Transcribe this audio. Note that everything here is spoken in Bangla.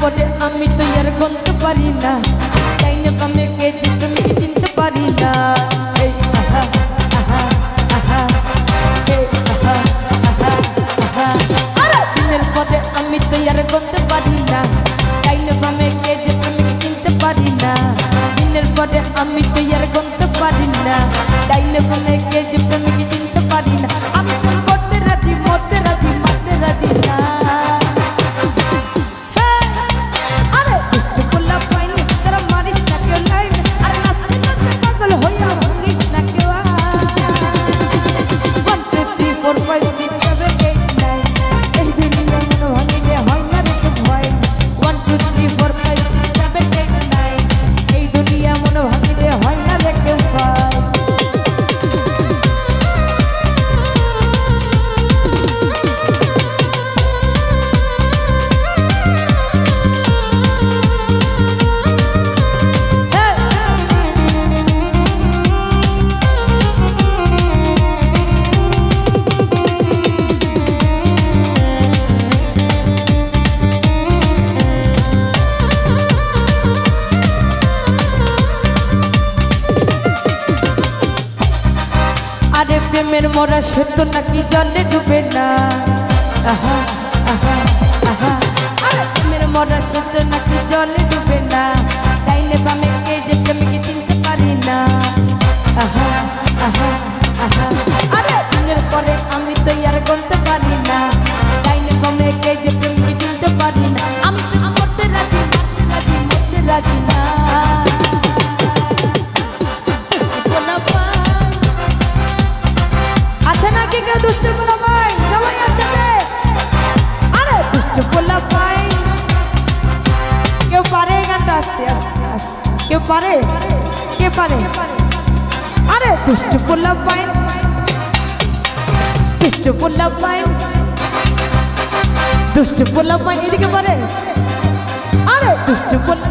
পরে আমি তো আর গমতে পারি না। তাই না আমি কে তুমি চিনতে পারি না। আমি তো আর করতে পারি না। তাই না আমি চিনতে পারি না। আমি তো পারি না। প্রেমের মরা সত্য নাকি জলে ডুবে না। আহা। পারে? কে পারে? আরে, দুষ্ট পোলা পাইন দুষ্ট পোলা পাইন দুষ্ট পোলা পাইন এদিকে পারে। আরে, দুষ্ট পোলা